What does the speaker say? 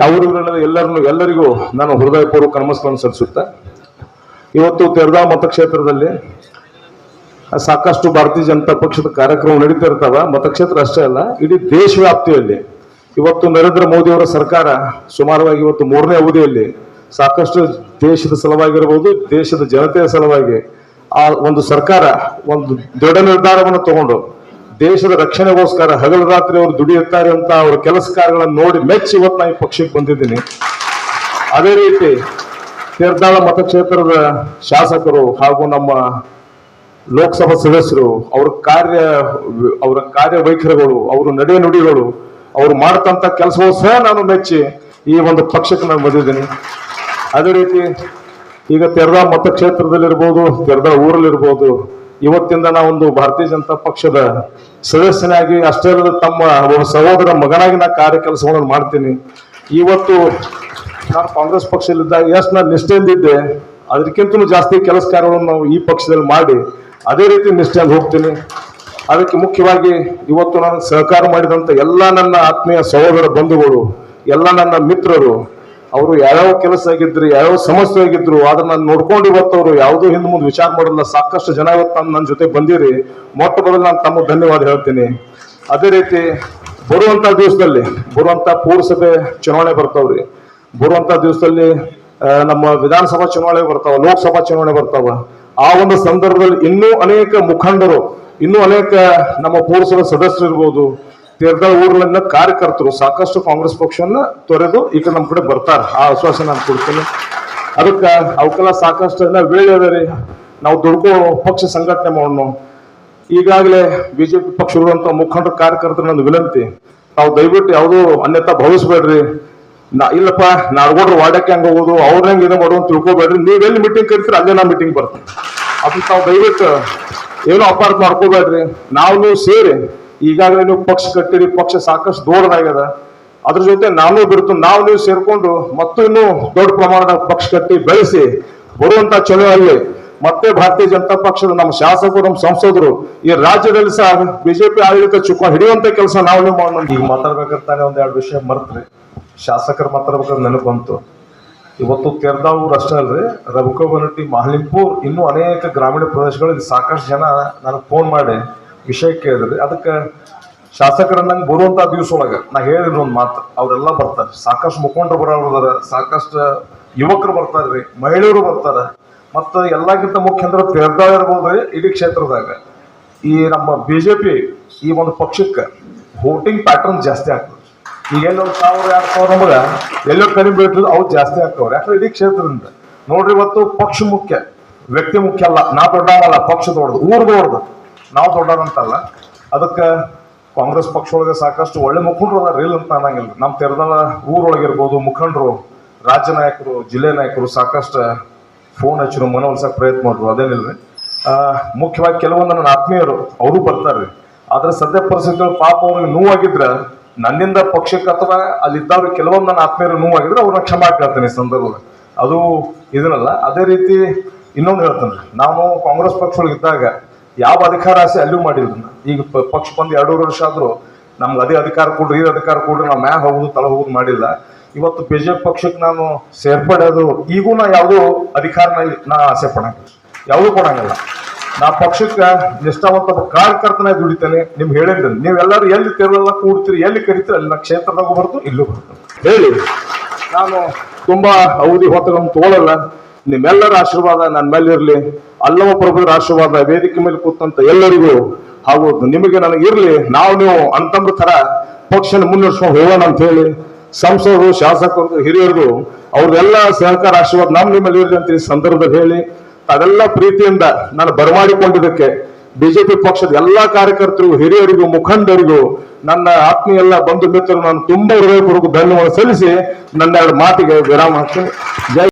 ಯಾವ ಎಲ್ಲರನ್ನು, ಎಲ್ಲರಿಗೂ ನಾನು ಹೃದಯಪೂರ್ವಕ ನಮಸ್ಕಾರ ಸಲ್ಲಿಸುತ್ತೆ, ಇವತ್ತು ತೆರದಾ ಮತಕ್ಷೇತ್ರದಲ್ಲಿ ಸಾಕಷ್ಟು ಭಾರತೀಯ ಜನತಾ ಪಕ್ಷದ ಕಾರ್ಯಕ್ರಮ ನಡೀತಾ ಇರ್ತಾವ. ಮತಕ್ಷೇತ್ರ ಅಷ್ಟೇ ಅಲ್ಲ, ಇಡೀ ದೇಶವ್ಯಾಪ್ತಿಯಲ್ಲಿ ಇವತ್ತು ನರೇಂದ್ರ ಮೋದಿ ಅವರ ಸರ್ಕಾರ ಸುಮಾರವಾಗಿ ಇವತ್ತು ಮೂರನೇ ಅವಧಿಯಲ್ಲಿ ಸಾಕಷ್ಟು ದೇಶದ ಸಲುವಾಗಿರಬಹುದು ದೇಶದ ಜನತೆಯ ಸಲುವಾಗಿ ಆ ಒಂದು ಸರ್ಕಾರ ಒಂದು ದೃಢ ನಿರ್ಧಾರವನ್ನು ತಗೊಂಡು ದೇಶದ ರಕ್ಷಣೆಗೋಸ್ಕರ ಹಗಲು ರಾತ್ರಿ ಅವರು ದುಡಿಯುತ್ತಾರೆ ಅಂತ ಅವರ ಕೆಲಸ ಕಾರ್ಯಗಳನ್ನು ನೋಡಿ ಮೆಚ್ಚಿ ಇವತ್ತು ನಾನು ಈ ಪಕ್ಷಕ್ಕೆ ಬಂದಿದ್ದೀನಿ. ಅದೇ ರೀತಿ ತೀರ್ಥಾಳ ಮತಕ್ಷೇತ್ರದ ಶಾಸಕರು ಹಾಗೂ ನಮ್ಮ ಲೋಕಸಭಾ ಸದಸ್ಯರು, ಅವ್ರ ಕಾರ್ಯ, ಅವರ ಕಾರ್ಯವೈಖರಿಗಳು, ಅವರು ನಡೆ ನುಡಿಗಳು, ಅವರು ಮಾಡ್ತಂತ ಕೆಲಸವೂ ಸಹ ನಾನು ಮೆಚ್ಚಿ ಈ ಒಂದು ಪಕ್ಷಕ್ಕೆ ನಾನು ಬಂದಿದ್ದೀನಿ. ಅದೇ ರೀತಿ ಈಗ ತೆರೆದ ಮತಕ್ಷೇತ್ರದಲ್ಲಿರ್ಬೋದು ತೆರೆದ ಊರಲ್ಲಿರ್ಬೋದು ಇವತ್ತಿಂದ ಒಂದು ಭಾರತೀಯ ಜನತಾ ಪಕ್ಷದ ಸದಸ್ಯನಾಗಿ, ಅಷ್ಟೇ ಅಲ್ಲದೆ ತಮ್ಮ ಒಬ್ಬ ಸಹೋದರ ಮಗನಾಗಿ ನಾ ಕಾರ್ಯ ಕೆಲಸಗಳನ್ನು ಮಾಡ್ತೀನಿ. ಇವತ್ತು ನಾನು ಕಾಂಗ್ರೆಸ್ ಪಕ್ಷದಲ್ಲಿದ್ದಾಗ ಎಷ್ಟು ನಾನು ನಿಷ್ಠೆಯಿಂದ ಇದ್ದೆ ಅದಕ್ಕಿಂತಲೂ ಜಾಸ್ತಿ ಕೆಲಸ ಕಾರ್ಯಗಳನ್ನು ನಾವು ಈ ಪಕ್ಷದಲ್ಲಿ ಮಾಡಿ, ಅದೇ ರೀತಿ ನಿಷ್ಠೆಯಿಂದ ಹೋಗ್ತೀನಿ. ಅದಕ್ಕೆ ಮುಖ್ಯವಾಗಿ ಇವತ್ತು ನಾನು ಸಹಕಾರ ಮಾಡಿದಂಥ ಎಲ್ಲ ನನ್ನ ಆತ್ಮೀಯ ಸಹೋದರ ಬಂಧುಗಳು, ಎಲ್ಲ ನನ್ನ ಮಿತ್ರರು ಅವರು ಯಾವ್ಯಾವ ಕೆಲಸ ಆಗಿದ್ರು ಯಾವ್ಯಾವ ಸಮಸ್ಯೆ ಆಗಿದ್ರು ಅದನ್ನ ನೋಡ್ಕೊಂಡು ಇವತ್ತು ಅವರು ಯಾವುದೋ ಹಿಂದೆ ಮುಂದೆ ವಿಚಾರ ಮಾಡಲ್ಲ ಸಾಕಷ್ಟು ಜನ ಇವತ್ತು ನನ್ನ ಜೊತೆ ಬಂದಿರಿ. ಮೊಟ್ಟ ಮೊದಲು ನಾನು ತಮ್ಮ ಧನ್ಯವಾದ ಹೇಳ್ತೀನಿ. ಅದೇ ರೀತಿ ಬರುವಂತ ದಿವಸದಲ್ಲಿ, ಬರುವಂತ ಪೂರಸಭೆ ಚುನಾವಣೆ ಬರ್ತಾವ್ರಿ. ಬರುವಂತ ದಿವಸದಲ್ಲಿ ನಮ್ಮ ವಿಧಾನಸಭಾ ಚುನಾವಣೆ ಬರ್ತಾವ, ಲೋಕಸಭಾ ಚುನಾವಣೆ ಬರ್ತಾವ. ಆ ಒಂದು ಸಂದರ್ಭದಲ್ಲಿ ಇನ್ನೂ ಅನೇಕ ಮುಖಂಡರು, ಇನ್ನೂ ಅನೇಕ ನಮ್ಮ ಪುರಸಭೆ ಸದಸ್ಯರು ಇರ್ಬೋದು ತೀರ್ಥ ಊರ್ಲನ್ನ ಕಾರ್ಯಕರ್ತರು, ಸಾಕಷ್ಟು ಕಾಂಗ್ರೆಸ್ ಪಕ್ಷವನ್ನ ತೊರೆದು ಈ ಕಡೆ ನಮ್ಮ ಕಡೆ ಬರ್ತಾರೆ. ಆ ಆಶ್ವಾಸ ನಾನು ಕೊಡ್ತೀನಿ. ಅದಕ್ಕೆ ಅವಕ್ಕೆಲ್ಲ ಸಾಕಷ್ಟು ಎಲ್ಲ ವೇಳೆ ನಾವು ದುಡ್ಕೋ ಪಕ್ಷ ಸಂಘಟನೆ ಮಾಡೋಣ. ಈಗಾಗಲೇ ಬಿಜೆಪಿ ಪಕ್ಷ ಇರುವಂತ ಮುಖಂಡರ ಕಾರ್ಯಕರ್ತರ ನನ್ನ ವಿನಂತಿ. ನಾವು ದಯವಿಟ್ಟು ಯಾವುದೂ ಅನ್ಯತಾ ಭಾವಿಸ್ಬೇಡ್ರಿ. ನಾ ಇಲ್ಲಪ್ಪ, ನಾಡ್ಗೋಡ್ರು ವಾಡಕ್ಕೆ ಹಂಗ ಹೋಗೋದು, ಅವ್ರ ಹೆಂಗೆ ಏನೋ ಮಾಡುವ ತಿಳ್ಕೊಬೇಡ್ರಿ. ತಿಳ್ಕೊಬೇಡ್ರಿ ಎಲ್ಲಿ ಮೀಟಿಂಗ್ ಕರಿತೀರ ಅಲ್ಲೇ ನಾ ಮೀಟಿಂಗ್ ಬರ್ತೀನಿ. ಅದನ್ನ ತಾವು ದಯವಿಟ್ಟು ಏನೋ ಅಪಾರ್ಟ್ ಮಾಡ್ಕೋಬೇಡ್ರಿ. ನಾವು ನೀವು ಸೇರಿ ಈಗಾಗಲೇ ನೀವು ಪಕ್ಷ ಕಟ್ಟಿರಿ ಪಕ್ಷ ಸಾಕಷ್ಟು ದೊಡ್ಡದಾಗ್ಯದ ಅದ್ರ ಜೊತೆ ನಾನು ಬಿಡ್ತು ನಾವು ನೀವು ಸೇರ್ಕೊಂಡು ಮತ್ತು ಇನ್ನೂ ದೊಡ್ಡ ಪ್ರಮಾಣದ ಪಕ್ಷ ಕಟ್ಟಿ ಬೆಳೆಸಿ ಬರುವಂತ ಚಳುವಳಿ ಮತ್ತೆ ಭಾರತೀಯ ಜನತಾ ಪಕ್ಷದ ನಮ್ಮ ಶಾಸಕರು, ನಮ್ಮ ಸಂಸದರು ಈ ರಾಜ್ಯದಲ್ಲಿ ಸಹ ಬಿಜೆಪಿ ಆಡಳಿತ ಚುಕ್ಕ ಹಿಡಿಯುವಂತ ಕೆಲಸ ನಾವು ನೀವು ಮಾಡೋಣ ಈಗ ಮಾತಾಡ್ಬೇಕಂತಾನೆ ಒಂದ್ ಎರಡು ವಿಷಯ ಮರ್ತ್ರಿ. ಶಾಸಕರು ಮಾತಾಡ್ಬೇಕಾದ್ರೆ ನೆನಪು ಬಂತು. ಇವತ್ತು ತೆರ್ದಾ ಊರು ಅಷ್ಟೇ ಅಲ್ರಿ. ರಬಕಬನಟ್ಟಿ ಮಹಲಿಂಪುರ್ ಇನ್ನೂ ಅನೇಕ ಗ್ರಾಮೀಣ ಪ್ರದೇಶಗಳಲ್ಲಿ ಸಾಕಷ್ಟು ಜನ ನನಗೆ ಫೋನ್ ಮಾಡಿ ವಿಷಯ ಕೇಳಿದ್ರಿ ಅದಕ್ಕೆ ಶಾಸಕರ ನಂಗೆ ಬರುವಂತ ದಿವಸ ಒಳಗ ನಾ ಹೇಳಿದ್ರು ಒಂದು ಮಾತು, ಅವರೆಲ್ಲ ಬರ್ತಾರೆ. ಸಾಕಷ್ಟು ಮುಖಂಡರು ಬರೋರು ಸಾಕಷ್ಟು ಯುವಕರು ರೀ, ಮಹಿಳೆಯರು ಬರ್ತಾರೆ. ಮತ್ತು ಎಲ್ಲಕ್ಕಿಂತ ಮುಖ್ಯ ಅಂದ್ರೆ ತೆರೆದಾಗ ಇರ್ಬೋದು ಇಡೀ ಕ್ಷೇತ್ರದಾಗ. ಈ ನಮ್ಮ ಬಿಜೆಪಿ ಈ ಒಂದು ಪಕ್ಷಕ್ಕೆ ವೋಟಿಂಗ್ ಪ್ಯಾಟರ್ನ್ ಜಾಸ್ತಿ ಆಗ್ತದೆ. ಈಗ ಒಂದು ಸಾವಿರ, ಎರಡು ಸಾವಿರ ನಮಗ ಎಲ್ಲೋ ಕಡಿಮೆ ಬೀಳ್ತದೆ ಅವು ಜಾಸ್ತಿ ಆಗ್ತಾವ್ರಿ. ಯಾಕಂದ್ರೆ ಇಡೀ ಕ್ಷೇತ್ರದಿಂದ. ನೋಡ್ರಿ ಇವತ್ತು ಪಕ್ಷ ಮುಖ್ಯ, ವ್ಯಕ್ತಿ ಮುಖ್ಯ ಅಲ್ಲ, ನಾ ದೊಡ್ಡವಲ್ಲ ಪಕ್ಷ ದೊಡ್ಡದು, ಊರು ದೊಡ್ಡದು. ನಾವು ದೊಡ್ಡವಂತಲ್ಲ ಅದಕ್ಕೆ ಕಾಂಗ್ರೆಸ್ ಪಕ್ಷ ಒಳಗೆ ಸಾಕಷ್ಟು ಒಳ್ಳೆ ಮುಖಂಡರು ಅದಾರ ರೀಲ್ ಅಂತ ಅನ್ನಂಗಿಲ್ಲ. ನಮ್ಮ ತೆರೆದ ಊರೊಳಗಿರ್ಬೋದು ಮುಖಂಡರು, ರಾಜ್ಯ ನಾಯಕರು, ಜಿಲ್ಲೆ ನಾಯಕರು ಸಾಕಷ್ಟು ಫೋನ್ ಹಚ್ಚಿರು ಮನವೊಲಿಸೋಕೆ ಪ್ರಯತ್ನ ಮಾಡ್ರು ಅದೇನಿಲ್ಲ ಮುಖ್ಯವಾಗಿ ಕೆಲವೊಂದು ನನ್ನ ಆತ್ಮೀಯರು, ಅವರು ಬರ್ತಾರೆ ಆದ್ರೆ ಸದ್ಯ ಪರಿಸ್ಥಿತಿಗಳು ಪಾಪ ಅವ್ರಿಗೆ ನೋವಾಗಿದ್ರೆ, ನನ್ನಿಂದ ಪಕ್ಷಕ್ಕೆ ಅಥವಾ ಅಲ್ಲಿದ್ದವ್ರಿಗೆ ಕೆಲವೊಂದು ನನ್ನ ಆತ್ಮೀಯರು ನೋವಾಗಿದ್ರೆ ಅವ್ರನ್ನ ಕ್ಷಮಾ ಕೇಳ್ತೇನೆ ಈ ಸಂದರ್ಭದಲ್ಲಿ. ಅದು ಇದನ್ನಲ್ಲ, ಅದೇ ರೀತಿ ಇನ್ನೊಂದು ಹೇಳ್ತೇನೆ. ನಾವು ಕಾಂಗ್ರೆಸ್ ಪಕ್ಷ ಇದ್ದಾಗ ಯಾವ ಅಧಿಕಾರ ಆಸೆ ಅಲ್ಲೂ ಮಾಡಿದ್ರು ಈಗ ಪ- ಪಕ್ಷ ಬಂದು ಎರಡೂವರೆ ವರ್ಷ ಆದ್ರೂ ನಮ್ಗೆ ಅದೇ ಅಧಿಕಾರ ಕೊಡ್ರಿ, ಈ ಅಧಿಕಾರ ಕೊಡ್ರಿ, ನಾವು ಮ್ಯಾಗ ಹೋಗುದು ತಳ ಹೋಗುದು ಮಾಡಿಲ್ಲ. ಇವತ್ತು ಬಿಜೆಪಿ ಪಕ್ಷಕ್ಕೆ ನಾನು ಸೇರ್ಪಡೆದು ಈಗೂ ನಾ ಯಾವುದೋ ಅಧಿಕಾರನ ನಾ ಆಸೆ ಪಡಂಗಿಲ್ಲ. ಯಾವುದೂ ಕೊಡಂಗಿಲ್ಲ. ನಾ ಪಕ್ಷಕ್ಕೆ ನಿಷ್ಠಾವಂತ ಕಾರ್ಯಕರ್ತನ ದುಡಿತೇನೆ, ನಿಮ್ಗೆ ಹೇಳಿದ್ರೆ ನೀವೆಲ್ಲರೂ ಎಲ್ಲಿ ತೆರಳೆಲ್ಲ, ಕೂಡ್ತೀರಿ, ಎಲ್ಲಿ ಕರಿತೀರಿ, ಅಲ್ಲಿ ನಾ ಕ್ಷೇತ್ರದಾಗ ಬರ್ತು ಇಲ್ಲೂ ಬರ್ತು ಹೇಳಿ. ನಾನು ತುಂಬಾ ಅವಧಿ ಹೊತ್ತಗಳನ್ನು ತಗೊಳ್ಳಲ್ಲ ನಿಮ್ಮೆಲ್ಲರ ಆಶೀರ್ವಾದ ನನ್ನ ಮೇಲೆ ಇರಲಿ ಅಲ್ಲವ ಪ್ರಭುರ ಆಶೀರ್ವಾದ ವೇದಿಕೆ ಮೇಲೆ ಕೂತಂತ ಎಲ್ಲರಿಗೂ, ಹಾಗೂ ನಿಮಗೆ ನನಗೆ ಇರಲಿ, ನಾವು ನೀವು ಅಂತಂದ್ರ ತರ ಪಕ್ಷನ ಮುನ್ನಡೆಸ್ಕೊಂಡು ಹೋಗೋಣ ಅಂತ ಹೇಳಿ, ಸಂಸದರು, ಶಾಸಕರು, ಹಿರಿಯರು, ಅವ್ರದೆಲ್ಲ ಸಹಕಾರ, ಆಶೀರ್ವಾದ ನಮ್ಮ ನಿಮ್ಮಲ್ಲಿ ಇರಲಿ ಅಂತ ಈ ಸಂದರ್ಭದಲ್ಲಿ ಹೇಳಿ ಅದೆಲ್ಲ ಪ್ರೀತಿಯಿಂದ ನಾನು ಬರಮಾಡಿಕೊಂಡಿದ್ದಕ್ಕೆ ಬಿಜೆಪಿ ಪಕ್ಷದ ಎಲ್ಲಾ ಕಾರ್ಯಕರ್ತರು ಹಿರಿಯರಿಗೂ, ಮುಖಂಡರಿಗೂ, ನನ್ನ ಆತ್ಮೀಯ ಎಲ್ಲ ಬಂಧು ಮಿತ್ರರು, ನಾನು ತುಂಬಾ ಹೃದಯಪೂರ್ವಕ ಧನ್ಯವಾದ ಸಲ್ಲಿಸಿ ನನ್ನ ಎರಡು ಮಾತಿಗೆ ವಿರಾಮ ಹಾಕ್ತೇನೆ. ಜೈ